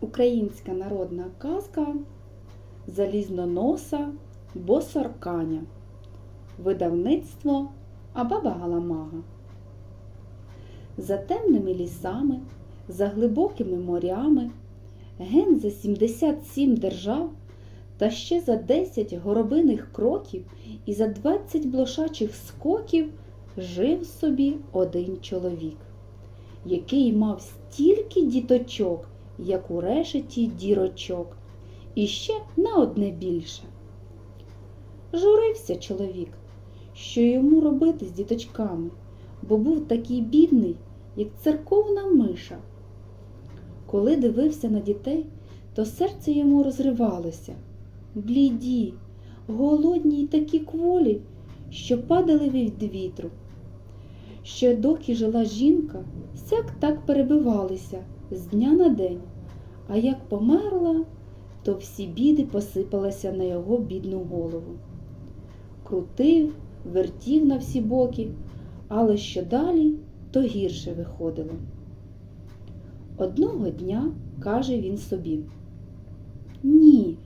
Українська народна казка Залізноноса Босорканя. Видавництво Абаба Галамага. За темними лісами, за глибокими морями, ген за 77 держав та ще за 10 горобиних кроків і за 20 блошачих скоків жив собі один чоловік, який мав стільки діточок, як у решеті дірочок, і ще на одне більше. Журився чоловік, що йому робити з діточками, бо був такий бідний, як церковна миша. Коли дивився на дітей, то серце йому розривалося. Бліді, голодні й такі кволі, що падали від вітру. Ще доки жила жінка, сяк так перебивалися з дня на день, а як померла, то всі біди посипалися на його бідну голову. Крутив, вертів на всі боки, але що далі, то гірше виходило. Одного дня каже він собі: Ні,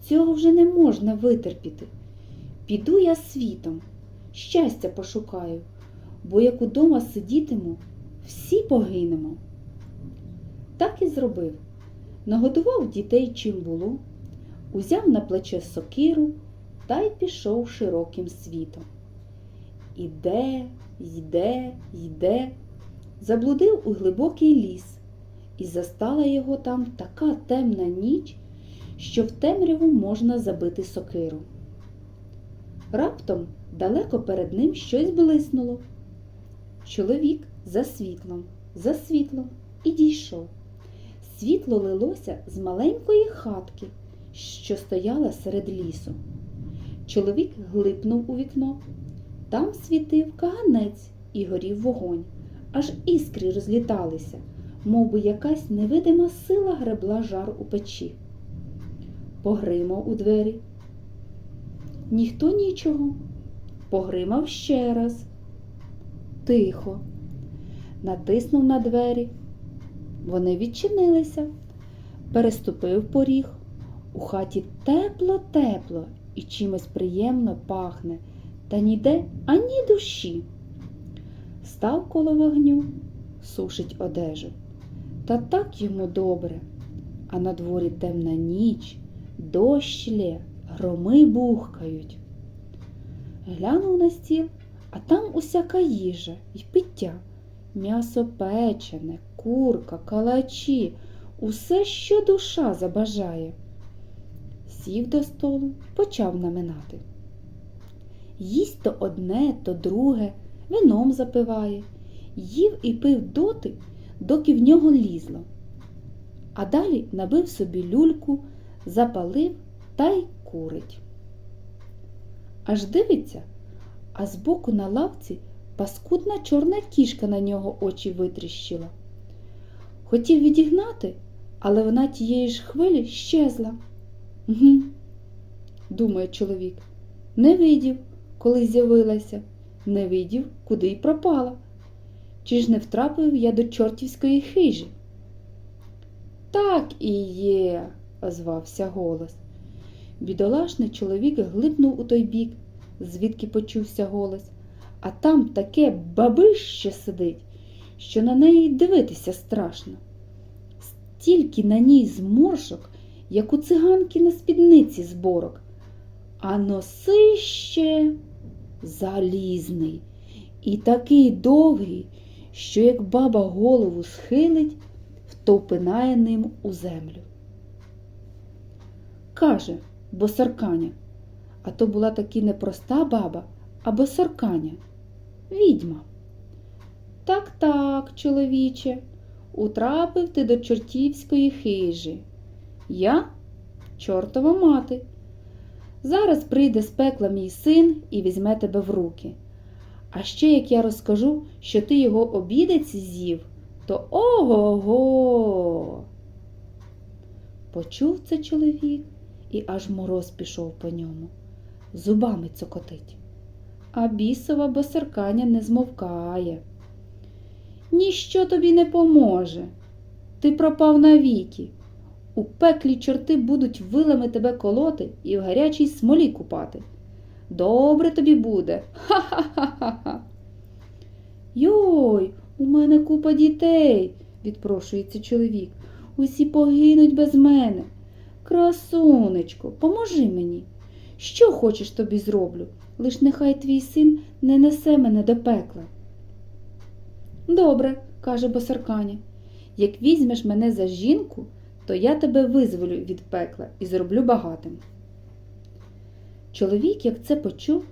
цього вже не можна витерпіти. Піду я світом, щастя пошукаю, бо як удома сидітиму, всі погинемо. Так і зробив. Нагодував дітей чим було, узяв на плече сокиру та й пішов широким світом. Іде, йде, йде, заблудив у глибокий ліс, і застала його там така темна ніч, що в темряву можна забити сокиру. Раптом далеко перед ним щось блиснуло. Чоловік за світлом, за світлом і дійшов. Світло лилося з маленької хатки, що стояла серед лісу. Чоловік глипнув у вікно. Там світив каганець і горів вогонь, аж іскри розліталися, мов би якась невидима сила гребла жар у печі. Погримав у двері. Ніхто нічого. Погримав ще раз. Тихо. Натиснув на двері. Вони відчинилися, переступив поріг. У хаті тепло-тепло і чимось приємно пахне, та ніде ані душі. Став коло вогню, сушить одежу. Та так йому добре, а на дворі темна ніч, дощ лє, громи бухкають. Глянув на стіл, а там усяка їжа й пиття, м'ясо печене, курка, калачі, усе, що душа забажає. Сів до столу, почав наминати. Їсть то одне, то друге, вином запиває, їв і пив доти, доки в нього лізло. А далі набив собі люльку, запалив та й курить. Аж дивиться, а збоку на лавці паскудна чорна кішка на нього очі витріщила. Хотів відігнати, але вона тієї ж хвилі щезла. Гм, думає чоловік, не видів, коли з'явилася, не видів, куди й пропала. Чи ж не втрапив я до чортівської хижі? Так і є, озвався голос. Бідолашний чоловік глипнув у той бік, звідки почувся голос, а там таке бабище сидить, що на неї дивитися страшно. Стільки на ній зморшок, як у циганки на спідниці зборок, а носище залізний і такий довгий, що як баба голову схилить, втовпинає ним у землю. Каже босарканя, а то була таки не проста баба, а босарканя, відьма. Так, так, чоловіче, утрапив ти до чортівської хижі. Я чортова мати. Зараз прийде з пекла мій син і візьме тебе в руки. А ще як я розкажу, що ти його обідець з'їв, то ого-го. Почув це чоловік і аж мороз пішов по ньому. Зубами цокотить. А бісова босарканя не змовкає. Ніщо тобі не поможе. Ти пропав навіки. У пеклі чорти будуть вилами тебе колоти і в гарячій смолі купати. Добре тобі буде. Ха-ха-ха-ха. Йой, у мене купа дітей, відпрошується чоловік. Усі погинуть без мене. Красунечко, поможи мені. Що хочеш тобі зроблю, лиш нехай твій син не несе мене до пекла. Добре, каже босарканя, як візьмеш мене за жінку, то я тебе визволю від пекла і зроблю багатим. Чоловік, як це почув,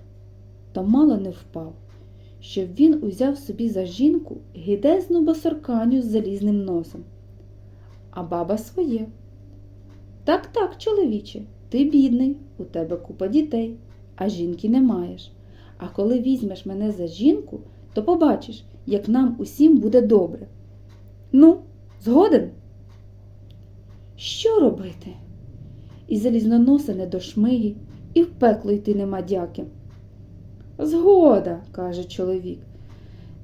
то мало не впав, щоб він узяв собі за жінку гідезну босарканю з залізним носом. А баба своє. Так, так, чоловіче, ти бідний, у тебе купа дітей, а жінки не маєш. А коли візьмеш мене за жінку, то побачиш, як нам усім буде добре. Ну, згоден? Що робити? І залізноноса не до шмиги, і в пекло йти нема дяки. Згода, каже чоловік.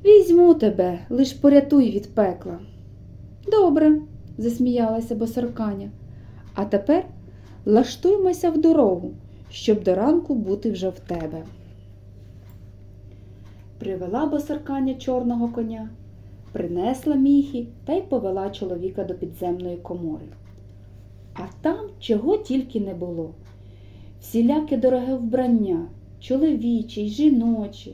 Візьму тебе, лиш порятуй від пекла. Добре, засміялася босарканя. А тепер лаштуймося в дорогу, щоб до ранку бути вже в тебе. Привела босарканя чорного коня, принесла міхи та й повела чоловіка до підземної комори. А там чого тільки не було. Всіляке дороге вбрання, чоловіче й жіноче,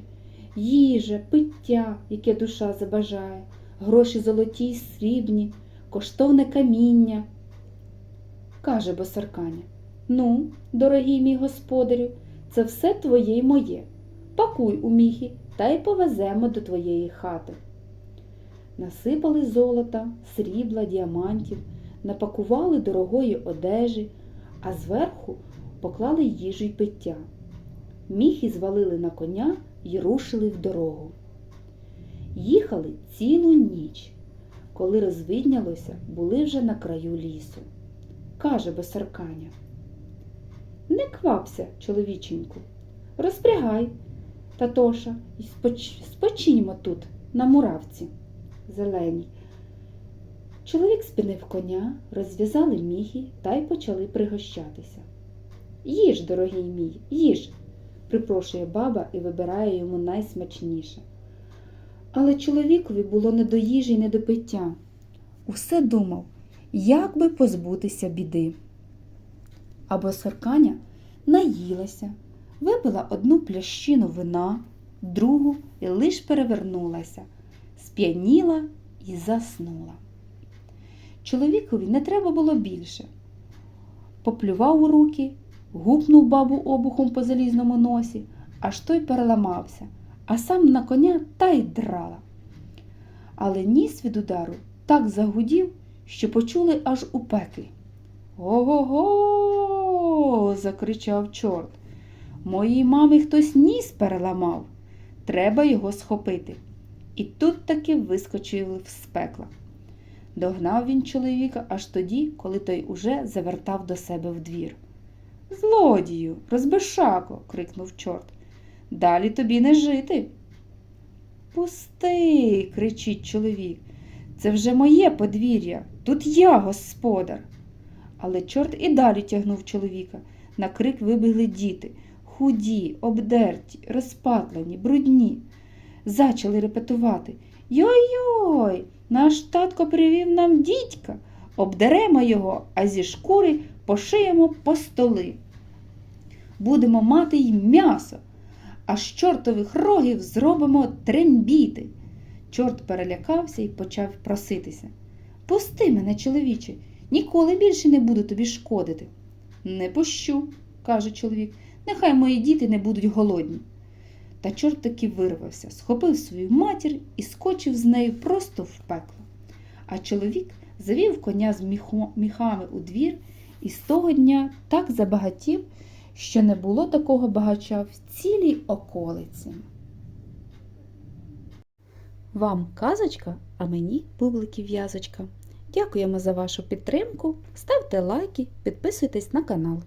їжа, пиття, яке душа забажає, гроші золоті й срібні, коштовне каміння. Каже босарканя, ну, дорогий мій господарю, це все твоє й моє. Пакуй у міхи та й повеземо до твоєї хати. Насипали золота, срібла, діамантів, напакували дорогої одежі, а зверху поклали їжу й пиття. Міхи звалили на коня й рушили в дорогу. Їхали цілу ніч. Коли розвиднялося, були вже на краю лісу. Каже Босарканя. Не квапся, чоловіченьку, розпрягай, Татоша, і споч... спочиньмо тут, на муравці зеленій. Чоловік спинив коня, розв'язали міхи та й почали пригощатися. Їж, дорогий мій, їж, припрошує баба і вибирає йому найсмачніше. Але чоловікові було не до їжі й не до пиття. Усе думав, як би позбутися біди. Або сарканя наїлася, випила одну плящину вина, другу і лиш перевернулася, сп'яніла і заснула. Чоловікові не треба було більше. Поплював у руки, гупнув бабу обухом по залізному носі, аж той переламався, а сам на коня та й драла. Але ніс від удару так загудів, що почули аж у пеклі. Ого-го. закричав чорт. Моїй мамі хтось ніс переламав. Треба його схопити. І тут таки вискочили з пекла. Догнав він чоловіка аж тоді, коли той уже завертав до себе в двір. Злодію, розбишако, крикнув чорт. Далі тобі не жити. Пусти, кричить чоловік. Це вже моє подвір'я. Тут я господар. Але чорт і далі тягнув чоловіка. На крик вибігли діти, худі, обдерті, розпатлені, брудні. Зачали репетувати. Йой-йой, наш татко привів нам дідька. Обдеремо його, а зі шкури пошиємо по столи. Будемо мати й м'ясо, а з чортових рогів зробимо трембіти. Чорт перелякався і почав проситися. Пусти мене, чоловіче, ніколи більше не буду тобі шкодити. Не пущу, каже чоловік, нехай мої діти не будуть голодні. Та чорт таки вирвався, схопив свою матір і скочив з нею просто в пекло. А чоловік завів коня з міхами у двір і з того дня так забагатів, що не було такого багача в цілій околиці. Вам казочка, а мені бублики в'язочка. Дякуємо за вашу підтримку. Ставте лайки, підписуйтесь на канал.